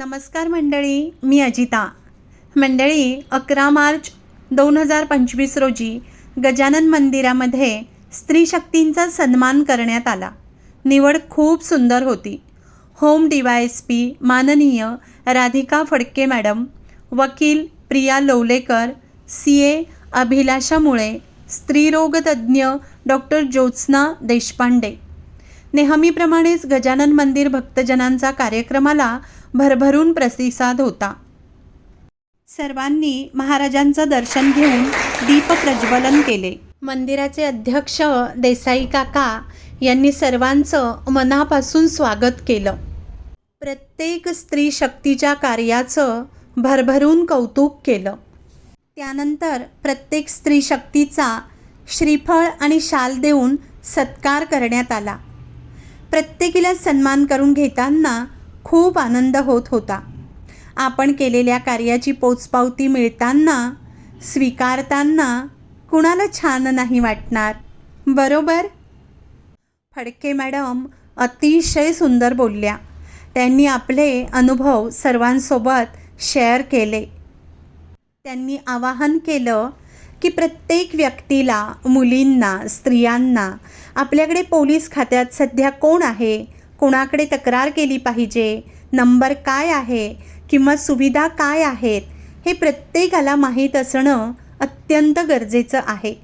नमस्कार मंडळी मी अजिता. मंडळी अकरा मार्च दोन हजार पंचवीस रोजी गजानन मंदिरामध्ये स्त्री शक्तींचा सन्मान करण्यात आला. निवड खूप सुंदर होती. Home D Y S P माननीय राधिका फडके मॅडम वकील प्रिया लोवलेकर सी ए अभिलाषा मुळे स्त्रीरोगतज्ञ डॉक्टर ज्योत्स्ना देशपांडे नेहमीप्रमाणेच गजानन मंदिर भक्तजनांचा कार्यक्रमाला भरभरून प्रतिसाद होता. सर्वांनी महाराजांचं दर्शन घेऊन दीप प्रज्वलन केले. मंदिराचे अध्यक्ष देसाई काका यांनी सर्वांचं मनापासून स्वागत केलं. प्रत्येक स्त्री शक्तीच्या कार्याचं भरभरून कौतुक केलं. त्यानंतर प्रत्येक स्त्री शक्तीचा श्रीफळ आणि शाल देऊन सत्कार करण्यात आला. प्रत्येकीला सन्मान करून घेताना खूप आनंद होत होता. आपण केलेल्या कार्याची पोचपावती मिळताना स्वीकारताना कुणाला छान नाही वाटणार बरोबर? फडके मॅडम अतिशय सुंदर बोलल्या. त्यांनी आपले अनुभव सर्वांसोबत शेअर केले. त्यांनी आवाहन केलं की प्रत्येक व्यक्तीला मुलींना स्त्रियांना आपल्याकडे पोलीस खात्यात सध्या कोण आहे? कोणाकडे तक्रार केली पाहिजे? नंबर काय आहे? किंवा सुविधा काय आहेत? हे प्रत्येकाला माहीत असणं अत्यंत गरजेचं आहे.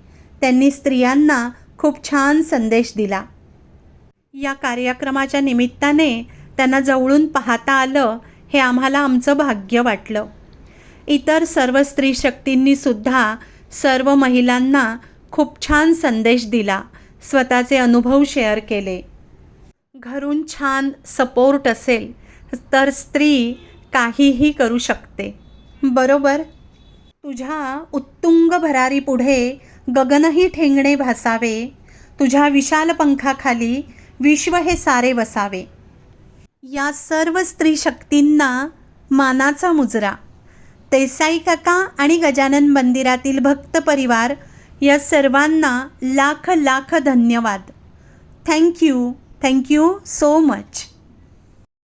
त्यांनी स्त्रियांना खूप छान संदेश दिला. या कार्यक्रमाच्या निमित्ताने त्यांना जवळून पाहता आलं हे आम्हाला आमचं भाग्य वाटलं. इतर सर्व स्त्री शक्तींनी सुद्धा सर्व महिलांना खूप छान संदेश दिला. स्वतःचे अनुभव शेअर केले. घरून छान सपोर्ट असेल तर स्त्री काहीही करू शकते. बरोबर? तुझ्या उत्तुंग भरारी पुढे गगनही ठेंगणे भासावे. तुझ्या विशाल पंखाखाली विश्व हे सारे वसावे. या सर्व स्त्री शक्तींना मानाचा मुजरा. देसाई काका आणि गजानन मंदिरातील भक्त परिवार या सर्वांना लाख लाख धन्यवाद. Thank you thank you so much